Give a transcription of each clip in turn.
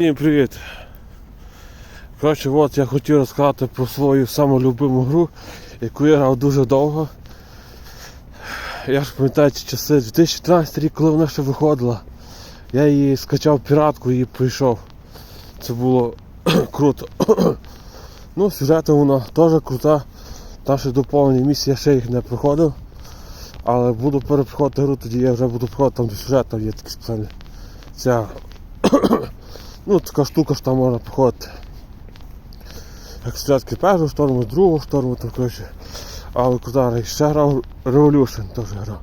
Всім привіт! Коротше, от я хотів розказати про свою саму любиму гру, яку я грав дуже довго. Я ж пам'ятаю ці часи 2013 рік, коли вона ще виходила. Я її скачав піратку і прийшов. Це було круто. ну, сюжетом вона теж крута. Там ще доповнені місії, я ще їх не проходив. Але буду перепроходити гру, тоді я вже буду проходити там де сюжет, там є такі спеціальні. Ця Ну, така штука, що там можна проходити. Як стрілянський першого шторму, другого шторму, там коротше. Але куди ще грав Revolution теж грав.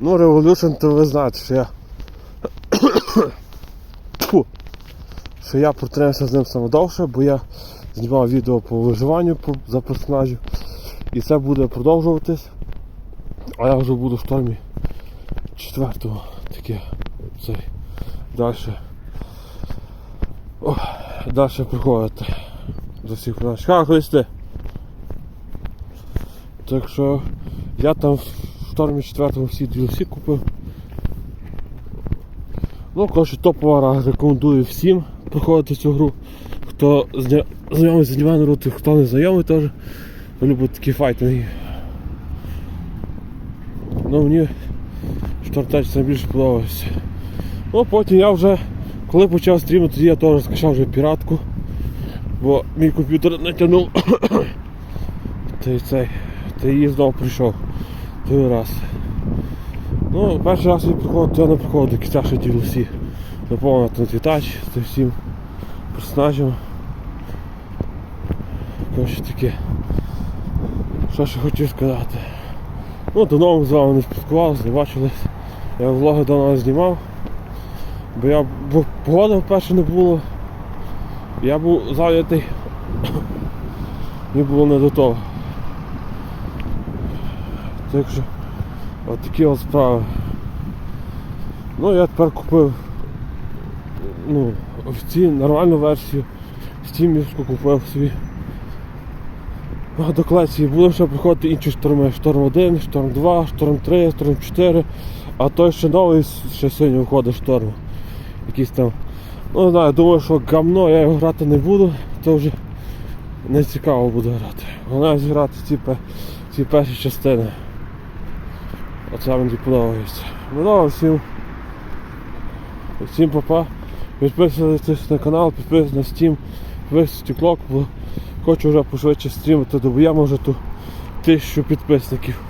Ну, Revolution, то ви знаєте, що я. Тьфу. що я протримався з ним саме довше, бо я знімав відео по виживанню за персонажів. І це буде продовжуватись. А я вже буду в штормі четвертого таке цей далі. Ох, далі приходити до всіх. Як листи? Так що я там в штормі 4 всі DLC купив. Ну, коротше, топова рекомендую всім проходити цю гру. Хто зня... знайомий з Дівану хто не знайомий теж любить такі файтинги. Ну мені штортеч найбільше подобається. Ну потім я вже коли почав стрімити, тоді я теж скачав вже піратку, бо мій комп'ютер не тягнув. Та й цей. Та її знову прийшов. Той раз. Ну, перший раз я приходив, я не приходив до кінця ще DLC. Доповнити на твітач з всім персонажем. Коротше таке. Що ще хотів сказати. Ну, давно ми з вами не спілкувалися, не бачились. Я влоги давно не знімав. Бо я бо погоди вперше не було. Я був зайнятий. Мені було не до того. Так що от такі от справи. Ну я тепер купив ну, офіційну нормальну версію. Стімівську купив собі. До колекції будемо ще приходити інші шторми. Шторм 1, шторм 2, шторм 3, шторм 4, а той ще новий ще сьогодні виходить шторм якийсь там. Ну не знаю, думаю, що гамно я його грати не буду, то вже не цікаво буде грати. Головне зіграти ці, ці перші частини. Оце мені подобається. Ну всім. Всім папа. Підписуйтесь на канал, підписуйтесь на Steam, підписуйтесь TikTok, бо хочу вже пошвидше стрімити, доб'ємо вже ту тисячу підписників.